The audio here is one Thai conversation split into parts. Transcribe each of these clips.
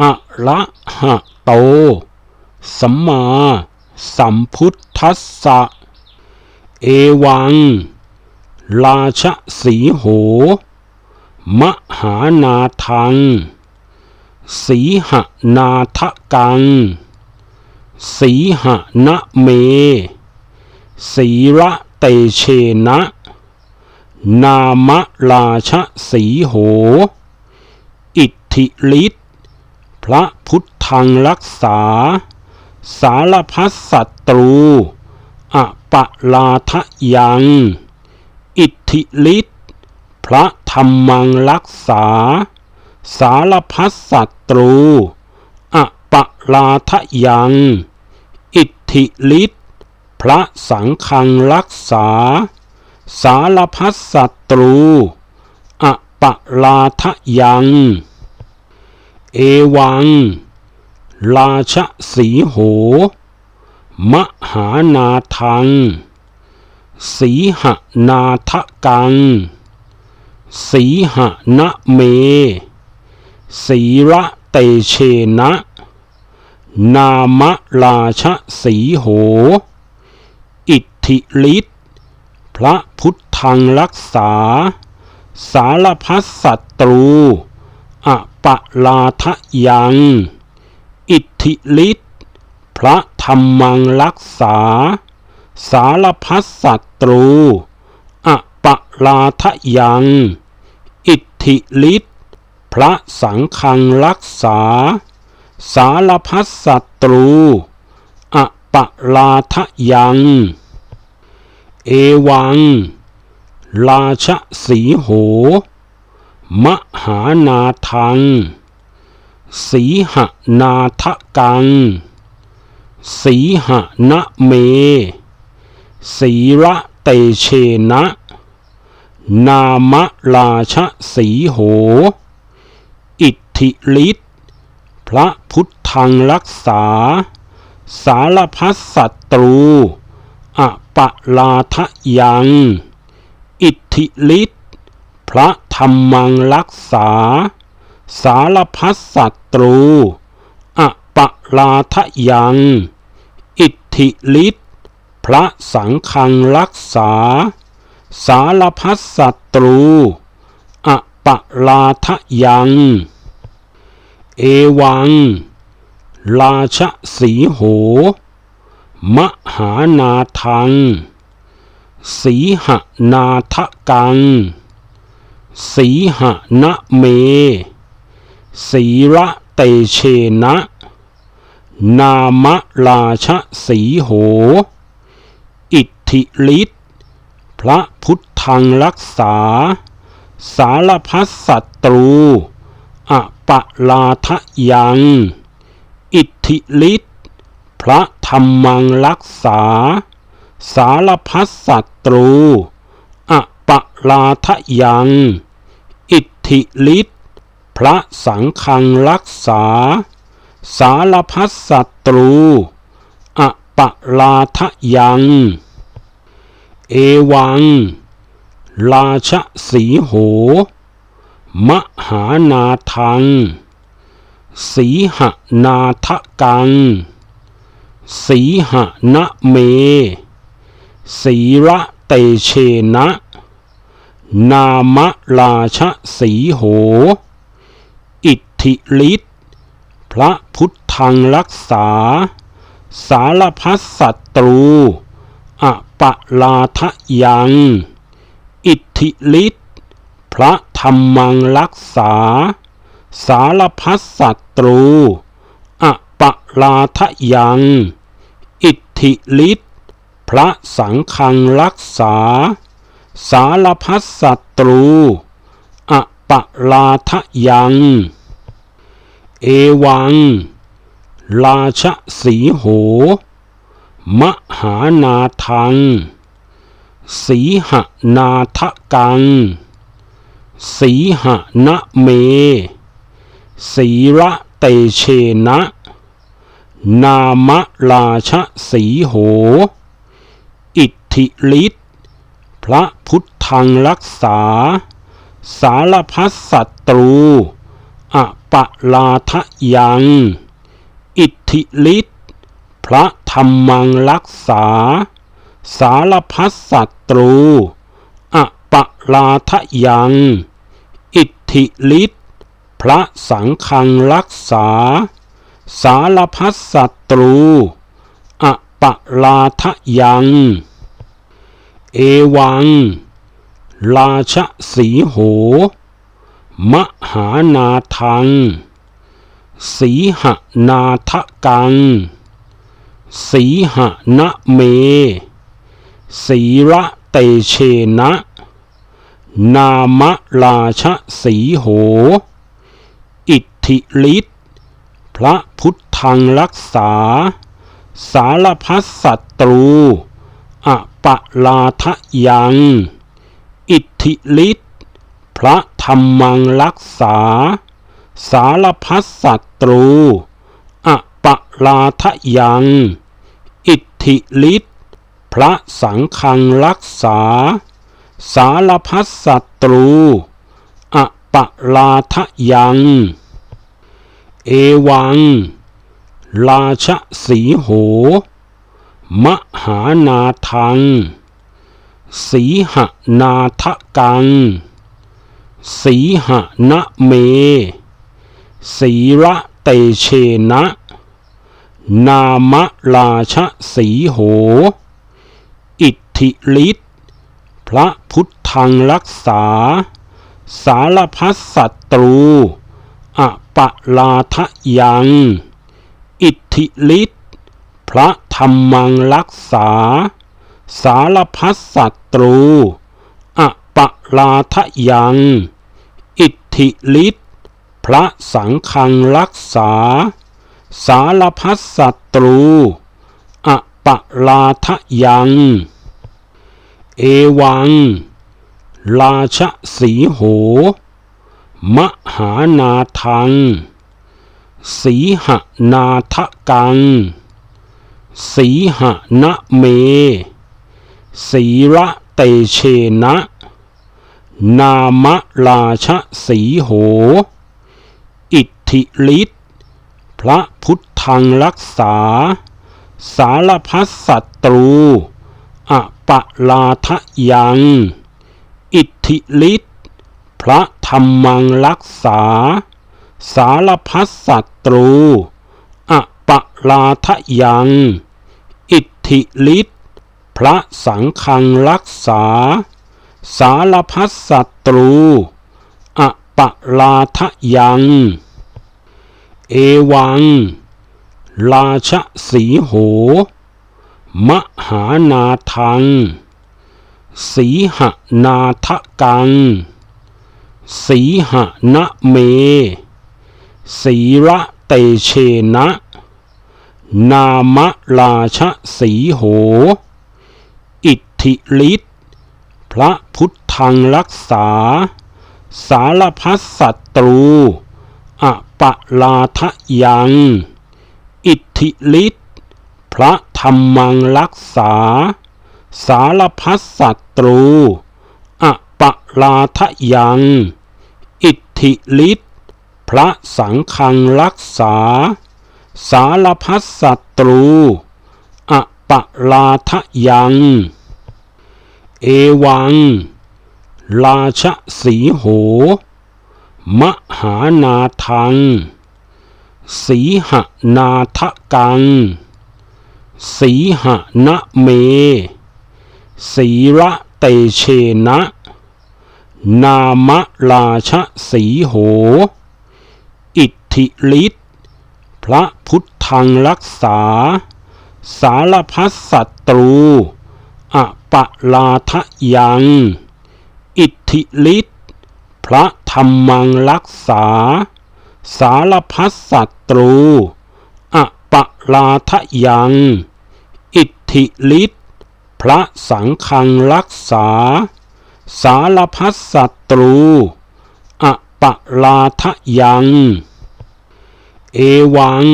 อะระหะโต สัมมาสัมพุทธัสสะ เอวัง ราชสีโห มหานาทัง สีหนาทกัง สีหนะเม สีระเตเชนะ นามราชสีโห อิทธิฤทธ พระพุทธังรักษา สารพัดศัตรูอปะลาทะยัง อิทธิฤทธิพระธรรมังรักษา สารพัดศัตรูอปะลาทะยัง อิทธิฤทธิพระสังฆังรักษา สารพัดศัตรูอปะลาทะยัง เอวัง ราชสีโห มหานาทัง สีหนาทกัง สีหนะเม สีระเตเชนะ นามราชสีโห อิทธิฤทธิพระพุทธังรักษา สารพัดศัตรูอ ปะลาทะยัง อิทธิฤทธิพระธรรมังรักษา สารพัดศัตรูอะปะลาทะยัง อิทธิฤทธิพระสังฆังรักษา สารพัดศัตรูอะปะลาทะยัง เอวัง ราชสีโห มหานาทัง สีหนาทะกัง สีหนะเม สีระเตเชนะ นามราชสีโห อิทธิฤทธิพระพุทธังรักษา สารพัดศัตรู อปะลาทะยัง อิทธิฤทธิพระ รรมังรักษา สารพัดศัตรูอปะลาทะยัง อิทธิฤทธิพระสังฆังรักษา สารพัดศัตรูอปะลาทะยัง เอวัง ราชสีโห มหานาทัง สีหนาทกัง สีหนะเม สีระเตเชนะ นามราชสีโห อิทธิฤทธิพระพุทธังรักษา สารพัดศัตรูอปะลาทะยัง อิทธิฤทธิพระธรรมังรักษา สารพัดศัตรู ลาทะยัง อิทธิฤทธิพระสังฆังรักษา สารพัดศัตรูอปะลาทะยัง เอวัง ราชสีโห มหานาทัง สีหนาทะกัง สีหนะเม สีระเตเชนะ นามราชสีโห อิทธิฤทธิพระพุทธังรักษา สารพัดศัตรูอปะลาทะยัง อิทธิฤทธิพระธรรมังรักษา สารพัดศัตรูอปะลาทะยัง อิทธิฤทธิพระสังฆังรักษา สารพัดศัตรูอปลาทะยัง เอวัง ราชสีโห มหานาทัง สีหนาทกัง สีหนะเม สีระเตเชนะ นามราชสีโห อิทธิฤทธิ์ พระพุทธังรักษา สารพัดศัตรูอปะลาทะยัง อิทธิฤทธิพระธรรมังรักษา สารพัดศัตรูอปะลาทะยัง อิทธิฤทธิพระสังฆังรักษา สารพัดศัตรูอปะลาทะยัง เอวัง ราชสีโห มหานาทัง สีหนาทกัง สีหนะเม สีระเตเชนะ นามราชสีโห อิทธิฤทธิพระพุทธังรักษา สารพัดศัตรูอ ปะลาทะยัง อิทธิฤทธิพระธรรมังรักษา สารพัดศัตรูอะปะลาทะยัง อิทธิฤทธิพระสังฆังรักษา สารพัดศัตรูอะปะลาทะยัง เอวัง ราชสีโห มหานาทัง สีหนาทะกัง สีหนะเม สีระเตเชนะ นามราชสีโห อิทธิฤทธิพระพุทธังรักษา สารพัดศัตรู อปะลาทะยัง อิทธิฤทธิพระ รรมังรักษา สารพัดศัตรูอปะลาทะยัง อิทธิฤทธิพระสังฆังรักษา สารพัดศัตรูอปะลาทะยัง เอวัง ราชสีโห มหานาทัง สีหนาทกัง สีหนะเม สีระเตเชนะ นามราชสีโห อิทธิฤทธิพระพุทธังรักษา สารพัดศัตรูอปะลาทะยัง อิทธิฤทธิพระธรรมังรักษา สารพัดศัตรู ลาทะยัง อิทธิฤทธิ์พระสังฆังรักษา สารพัดศัตรูอปะลาทะยัง เอวัง ราชสีโห มหานาทัง สีหนาทะกัง สีหนะเม สีระเตเชนะ นามราชสีโห อิทธิฤทธิ์พระพุทธังรักษา สารพัดศัตรูอปะลาทะยัง อิทธิฤทธิ์พระธรรมังรักษา สารพัดศัตรูอปะลาทะยัง อิทธิฤทธิ์พระสังฆังรักษา สารพัดศัตรูอปลาทะยัง เอวัง ราชสีโห มหานาทัง สีหนาทกัง สีหนะเม สีระเตเชนะ นามราชสีโห อิทธิฤทธิ์พ ระพุทธังรักษา สารพัดศัตรูอปะลาทะยัง อิทธิฤทธิพระธรรมังรักษา สารพัดศัตรูอปะลาทะยัง อิทธิฤทธิพระสังฆังรักษา สารพัดศัตรูอปะลาทะยัง เอวัง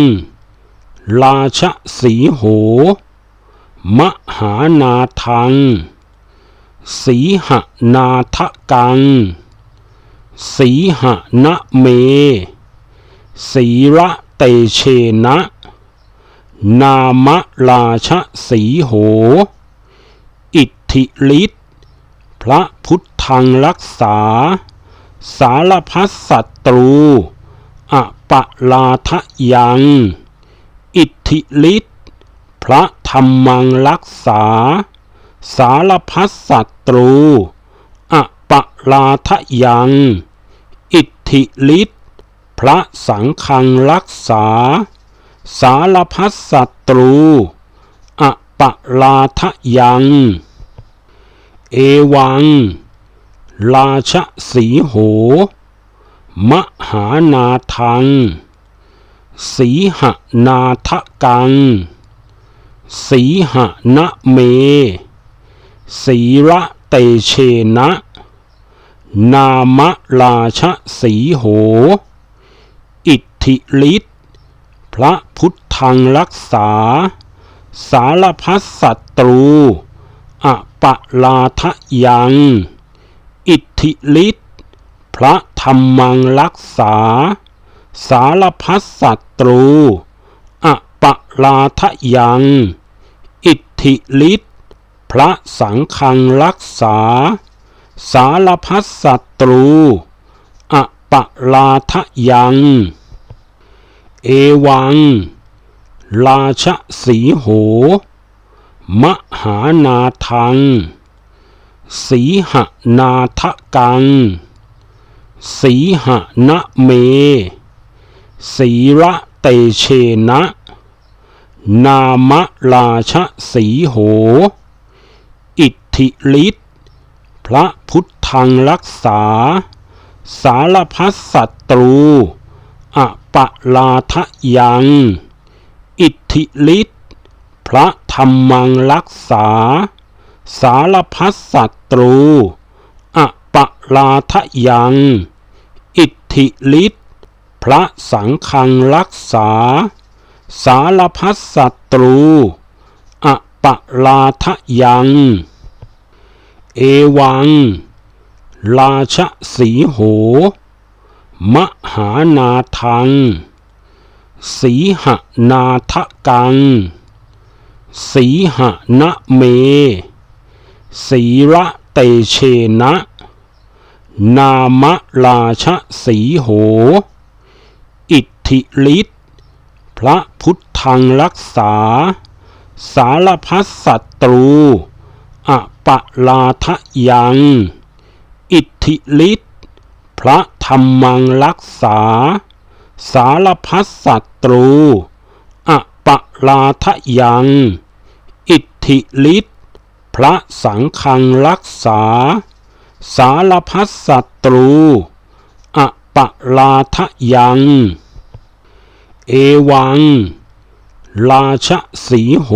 ราชสีโห มหานาทัง สีหนาทกัง สีหนะเม สีระเตเชนะ นามราชสีโห อิทธิฤทธิพระพุทธังรักษา สารพัดศัตรู ปะลาทะยัง อิทธิฤทธิพระธรรมังรักษา สารพัดศัตรูอะปะลาทะยัง อิทธิฤทธิพระสังฆังรักษา สารพัดศัตรูอะปะลาทะยัง เอวัง ราชสีโห มหานาทัง สีหนาทกัง สีหนะเม สีระเตเชนะ นามราชสีโห อิทธิฤทธิพระพุทธังรักษา สารพัดศัตรูอปะลาทะยัง อิทธิฤทธิ พระธรรมังรักษา สารพัดศัตรูอปะลาทะยัง อิทธิฤทธิพระสังฆังรักษา สารพัดศัตรูอปะลาทะยัง เอวัง ราชสีโห มหานาทัง สีหนาทกัง สีหนะเม สีระเตเชนะ นามราชสีโห อิทธิฤทธิพระพุทธังรักษา สารพัดศัตรูอปะลาทะยัง อิทธิฤทธิพระธรรมังรักษา สารพัดศัตรู ปะลาทะยัง อิทธิฤทธิพระสังฆังรักษา สารพัดศัตรูอปะลาทะยัง เอวัง ราชสีโห มหานาทัง สีหนาทะกัง สีหนะเม สีระเตเชนะ นามราชสีโห อิทธิฤทธิ์พระพุทธังรักษา สารพัดศัตรูอปะลาทะยัง อิทธิฤทธิ์พระธรรมังรักษา สารพัดศัตรูอปะลาทะยัง อิทธิฤทธิ์พระสังฆังรักษา สารพัดศัตรูอปลาทะยัง เอวัง ราชสีโห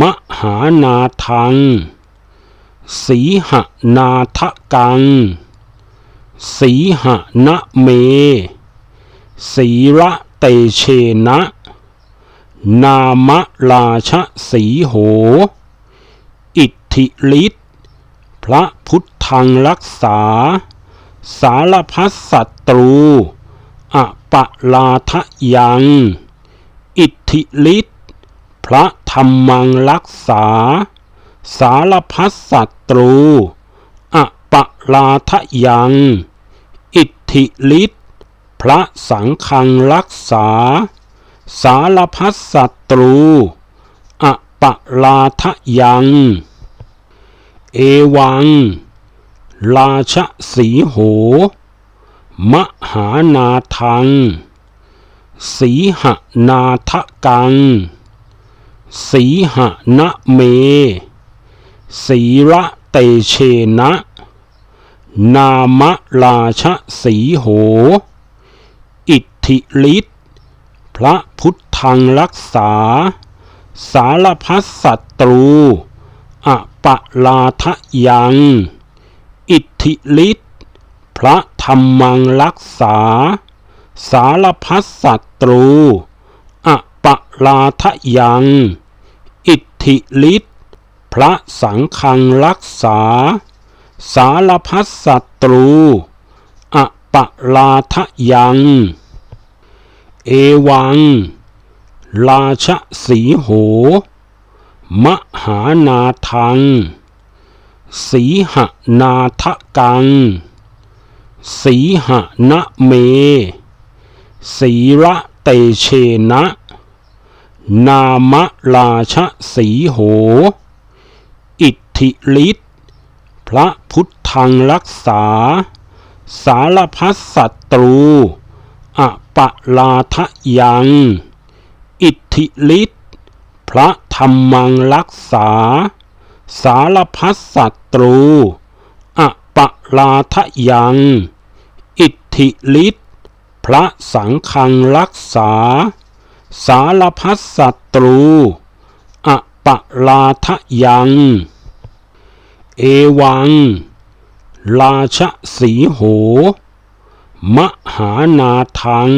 มหานาทัง สีหนาทกัง สีหนะเม สีระเตเชนะ นามราชสีโห อิทธิฤทธิ์ พระพุทธังรักษา สารพัดศัตรูอปะลาทะยัง อิทธิฤทธิพระธรรมังรักษา สารพัดศัตรูอปะลาทะยัง อิทธิฤทธิพระสังฆังรักษา สารพัดศัตรูอปะลาทะยัง เอวัง ราชสีโห มหานาทัง สีหนาทกัง สีหนะเม สีระเตเชนะ นามราชสีโหฐิฤทธิพระพุทธังรักษา สารพัดศัตรู อปะลาทะยัง อิทธิฤทธิพระธรรมังรักษา สารพัดศัตรูอปะลาทะยัง อิทธิฤทธิพระสังฆังรักษา สารพัดศัตรูอปะลาทะยัง เอวัง ราชสีโห มหานาทัง สีหนาทะกัง สีหนะเม สีระเตเชนะ นามราชสีโห อิทธิฤทธิพระพุทธังรักษา สารพัดศัตรู อปะลาทะยัง อิทธิฤทธิพระ รรมังรักษา สารพัดศัตรูอปะลาทะยัง อิทธิฤทธิพระสังฆังรักษา สารพัดศัตรูอปะลาทะยัง เอวัง ราชสีโห มหานาทัง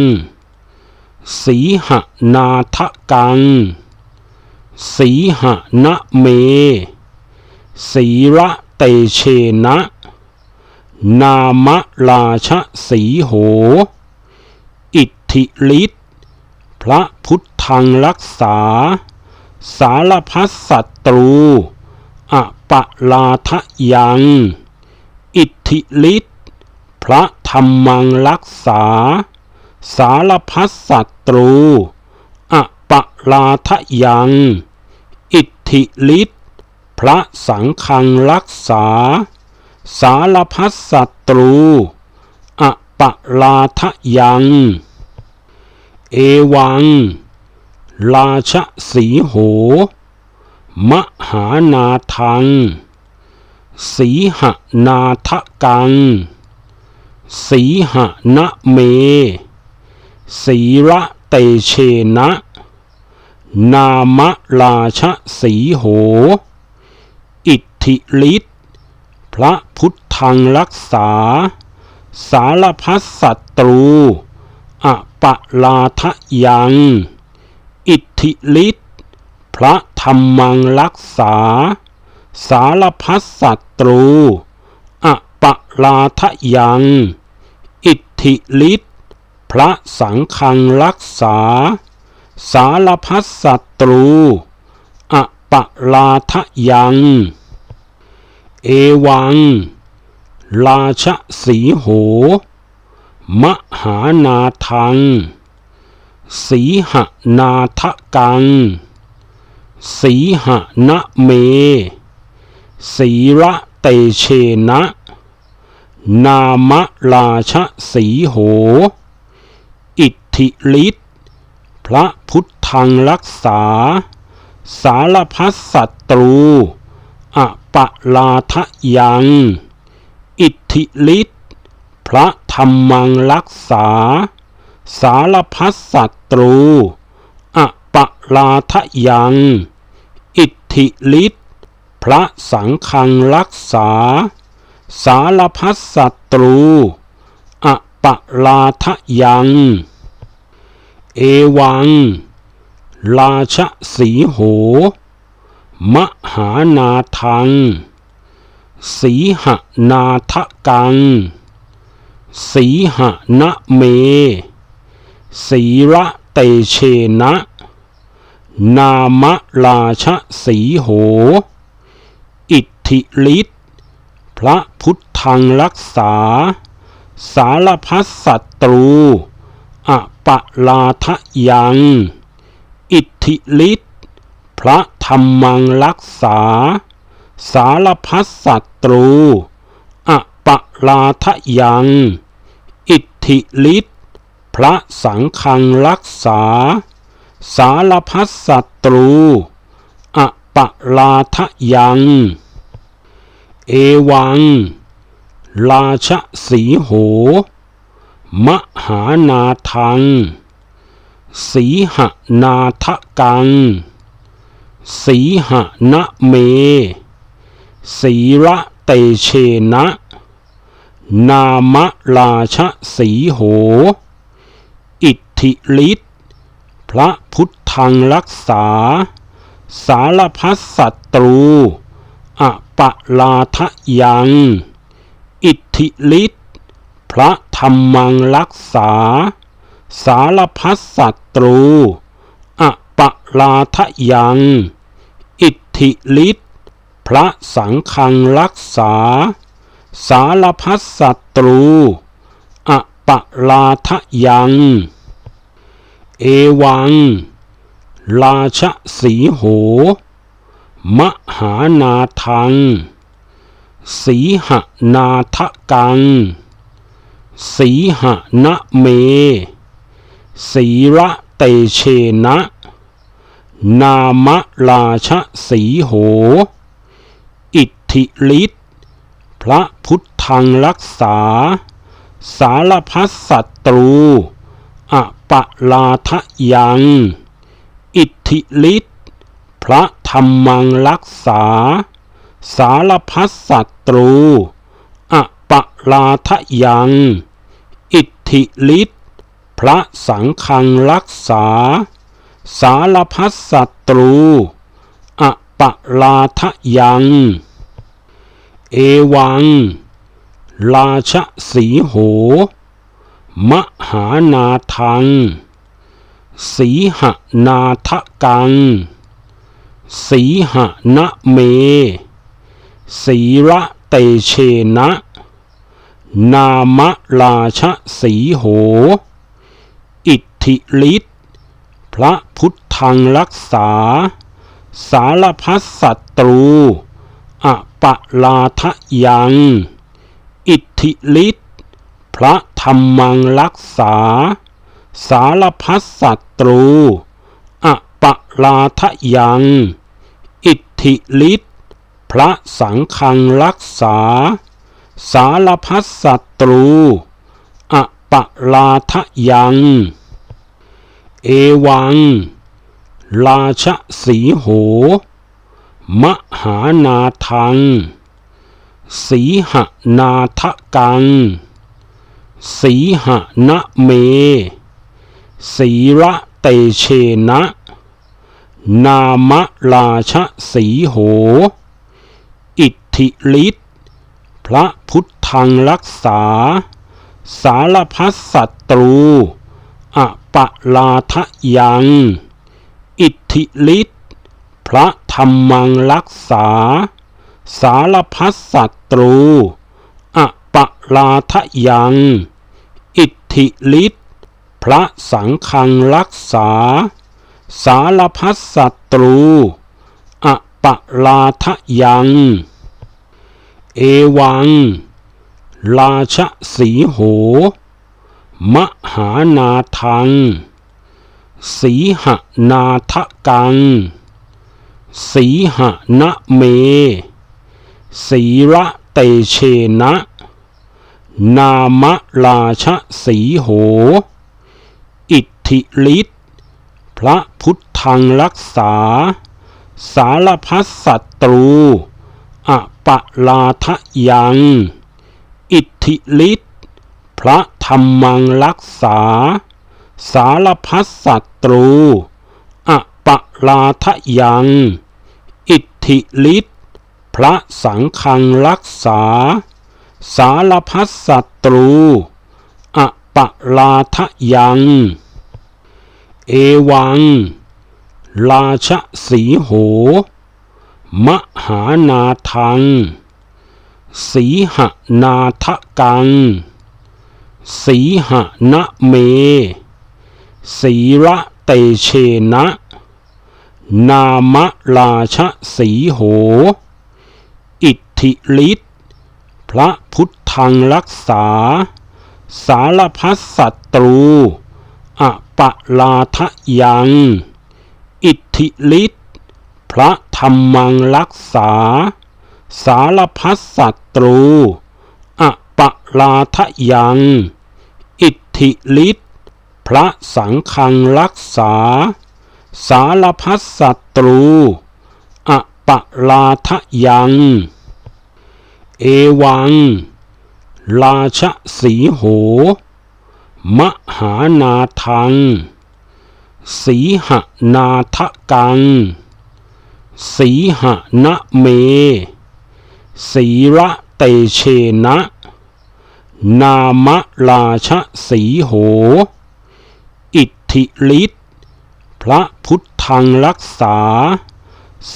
สีหนาทกัง สีหนะเม สีระเตเชนะ นามราชสีโห อิทธิฤทธิพระพุทธังรักษา สารพัดศัตรูอปะลาทะยัง อิทธิฤทธิพระธรรมังรักษา สารพัดศัตรูอปะลาทะยัง ธิฤทธิ์พระสังฆังรักษา สารพัดศัตรูอปะลาทะยัง เอวัง ราชสีโห มหานาทัง สีหนาทกัง สีหนะเม สีระเตเชนะ นามราชสีโห อิทธิฤทธิ์พระพุทธังรักษา สารพัดศัตรูอปะลาทะยัง อิทธิฤทธิ์พระธรรมังรักษา สารพัดศัตรูอปะลาทะยัง อิทธิฤทธิ์พระสังฆังรักษา สารพัดศัตรูอปลาทะยัง เอวัง ราชสีโห มหานาทัง สีหนาทกัง สีหนะเม สีระเตเชนะ นามราชสีโห อิทธิฤทธิ์พระ พังรักษา สารพัดศัตรูอปะลาทะยัง อิทธิฤทธิพระธรรมังรักษา สารพัดศัตรูอปะลาทะยัง อิทธิฤทธิพระสังฆังรักษา สารพัดศัตรูอปะลาทะยัง เอวัง ราชสีโห มหานาทัง สีหนาทกัง สีหนะเม สีระเตเชนะ นามราชสีโห อิทธิฤทธิ์พระพุทธังรักษา สารพัดศัตรูอปะลาทะยัง อิทธิฤทธิ์พระธรรมังรักษา สารพัดศัตรูอปะลาทะยัง อิทธิฤทธิ์พระสังฆังรักษา สารพัดศัตรูอปะลาทะยัง เอวัง ราชสีโห มหานาทัง สีหนาทะกัง สีหนะเม สีระเตเชนะ นามราชสีโห อิทธิฤทธิพระพุทธังรักษา สารพัดศัตรู อปะลาทะยัง อิทธิฤทธิพระธรรมังรักษา สารพัดศัตรู อปลาทะยัง อิทธิฤทธิพระสังฆังรักษา สารพัดศัตรู อปลาทะยัง เอวัง ราชสีโห มหานาทัง สีหนาทกัง สีหนะเม สีระเตเชนะ นามราชสีโห อิทธิฤทธิพระพุทธังรักษา สารพัดศัตรูอปะลาทะยัง อิทธิฤทธิพระธรรมังรักษา สารพัดศัตรูอปะลาทะยัง อิทธิฤทธิ พระสังฆังรักษา สารพัดศัตรูอปะลาทะยัง เอวัง ราชสีโห มหานาทัง สีหนาทกัง สีหนะเม สีระเตเชนะ นามราชสีโห ธิฤทธิ์พระพุทธังรักษา สารพัดศัตรูอปะลาทะยัง อิทธิฤทธิ์พระธรรมังรักษา สารพัดศัตรูอปะลาทะยัง อิทธิฤทธิ์พระสังฆังรักษา สารพัดศัตรูอปะลาทะยัง เอวัง ราชสีโห มหานาทัง สีหนาทกัง สีหนะเม สีระเตเชนะ นามราชสีโห อิทธิฤทธิพระพุทธังรักษา สารพัดศัตรู อ ปะลาทะยัง อิทธิฤทธิพระธรรมังรักษา สารพัดศัตรูอะปะลาทะยัง อิทธิฤทธิพระสังฆังรักษา สารพัดศัตรูอะปะลาทะยัง เอวัง ราชสีโห มหานาทัง สีหนาทกัง สีหนะเม สีระเตเชนะ นามราชสีโห อิทธิฤทธิพระพุทธังรักษา สารพัดศัตรูอปะลาทะยัง อิทธิฤทธิพระ ธรรมังรักษา สารพัดศัตรูอปะลาทะยัง อิทธิฤทธิพระสังฆังรักษา สารพัดศัตรูอปะลาทะยัง เอวัง ราชสีโห มหานาทัง สีหนาทกัง สีหนะเม สีระเตเชนะ นามราชสีโห อิทธิฤทธิพระพุทธังรักษา สารพัดศัตรู อปะลาทะยัง อิทธิฤทธิพระธรรมังรักษา สารพัดศัตรู ลาทะยัง อิทฐิฤทธิพระสังฆังรักษา สารพัดศัตรูอปะลาทะยัง เอวัง ราชสีโห มหานาทัง สีหนาทะกัง สีหนะเม สีระเตเชนะ นามราชสีโห อิทธิฤทธิ์พระพุทธังรักษา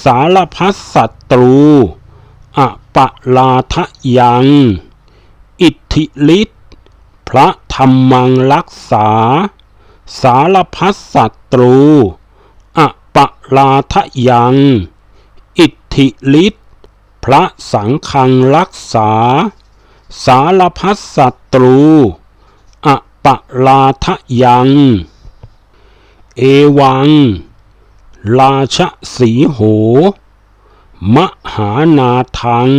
สารพัดศัตรูอปะลาทะยัง อิทธิฤทธิ์พระธรรมังรักษา สารพัดศัตรูอปะลาทะยัง อิทธิฤทธิ์พระสังฆังรักษา สารพัดศัตรูอปลาทะยัง เอวัง ราชสีโห มหานาทัง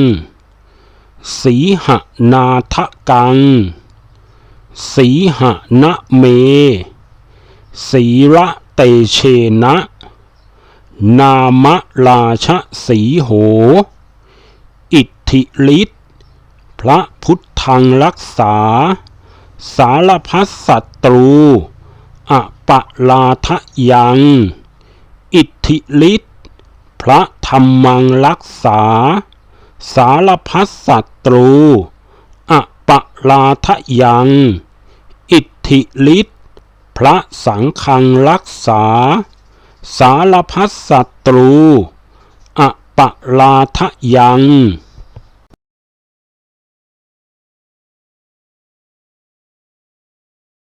สีหนาทะกัง สีหนะเม สีระเตเชนะ นามราชสีโห อิทธิฤทธิ์ พระพุทธังรักษา สารพัดศัตรูอปะลาทะยัง อิทธิฤทธิพระธรรมังรักษา สารพัดศัตรูอปะลาทะยัง อิทธิฤทธิพระสังฆังรักษา สารพัดศัตรูอปะลาทะยัง